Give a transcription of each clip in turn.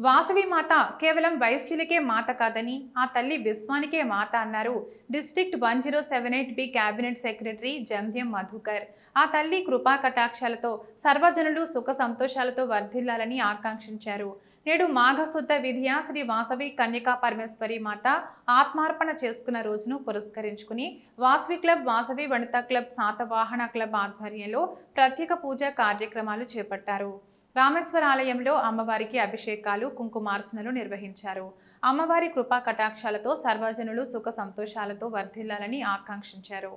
వాసవి మాత కేవలం వైశ్యులకే మాత కాదని ఆ తల్లి విశ్వానికే మాత అన్నారు. District one zero seven eight B cabinet secretary Jandhyam Madhukar. ఆ తల్లి కృపా కటాక్షాలతో సర్వజనులు సుఖ సంతోషాలతో వర్ధిల్లాలని ఆకాంక్షించారు. నేడు మాఘశుద్ధ విధియ శ్రీ వాసవి కన్యకా పరమేశ్వరి మాత ఆత్మార్పణ చేసుకున్న రోజును పురస్కరించుకుని Vasavi club Vasavi Vanitha club Satavahana club ఆధ్వర్యంలో ప్రత్యేక పూజా కార్యక్రమాలు చేపట్టారు. రామేశ్వర ఆలయంలో అమ్మవారికి అభిషేకాలు కుంకుమార్చనలు నిర్వహించారు. అమ్మవారి కృపా కటాక్షాలతో సర్వజనులు సుఖ సంతోషాలతో వర్ధిల్లాలని ఆకాంక్షించారు.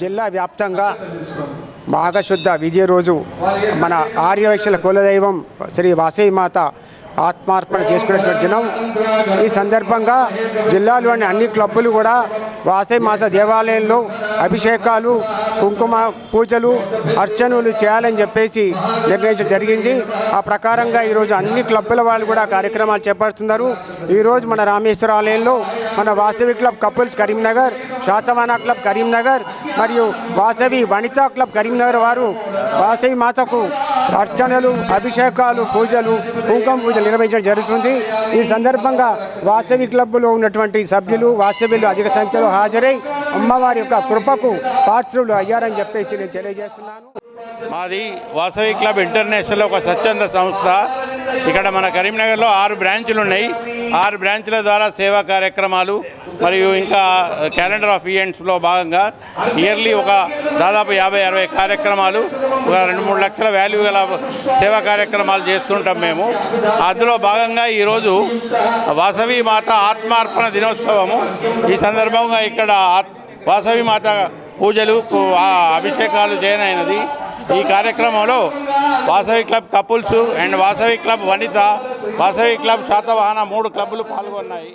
జిల్లా వ్యాప్తంగా మాఘశుద్ధ విజయ రోజు మన ఆర్యవైశ్యుల కులదైవం శ్రీ వాసవిమాత ఆత్మార్పణ చేసుకునేటువంటి దినం. ఈ సందర్భంగా జిల్లాలోని అన్ని క్లబ్బులు కూడా వాసవి మాత దేవాలయంలో అభిషేకాలు కుంకుమ పూజలు అర్చనలు చేయాలని చెప్పేసి నిర్ణయించడం జరిగింది. ఆ ప్రకారంగా ఈరోజు అన్ని క్లబ్బుల వాళ్ళు కూడా కార్యక్రమాలు చేపడుతున్నారు. ఈరోజు మన రామేశ్వర ఆలయంలో మన Vasavi club couples Karimnagar Satavahana club Karimnagar మరియు వాసవి వనితా క్లబ్ కరీంనగర్ వారు వాసవి మాతకు అర్చనలు అభిషేకాలు పూజలు కుంకుమ పూజలు నిర్వహించడం జరుగుతుంది. ఈ సందర్భంగా వాసవి క్లబ్లో ఉన్నటువంటి సభ్యులు వాసవిలు అధిక సంఖ్యలో హాజరై అమ్మవారి యొక్క కృపకు పాత్రులు అయ్యారని చెప్పేసి నేను తెలియజేస్తున్నాను. మాది వాసవి క్లబ్ ఇంటర్నేషనల్ ఒక స్వచ్ఛంద సంస్థ. ఇక్కడ మన కరీంనగర్లో ఆరు బ్రాంచులు ఉన్నాయి. ఆరు బ్రాంచ్ల ద్వారా సేవా కార్యక్రమాలు మరియు ఇంకా క్యాలెండర్ ఆఫ్ ఈవెంట్స్లో భాగంగా ఇయర్లీ ఒక దాదాపు యాభై అరవై కార్యక్రమాలు ఒక రెండు మూడు లక్షల వాల్యూ గల సేవా కార్యక్రమాలు చేస్తుంటాం మేము. అందులో భాగంగా ఈరోజు వాసవి మాత ఆత్మార్పణ దినోత్సవము. ఈ సందర్భంగా ఇక్కడ ఆత్- వాసవి మాత పూజలు అభిషేకాలు చేయనైనది. ఈ కార్యక్రమంలో Vasavi club couples and Vasavi club Vanitha Vasavi club Satavahana మూడు క్లబ్లు పాల్గొన్నాయి.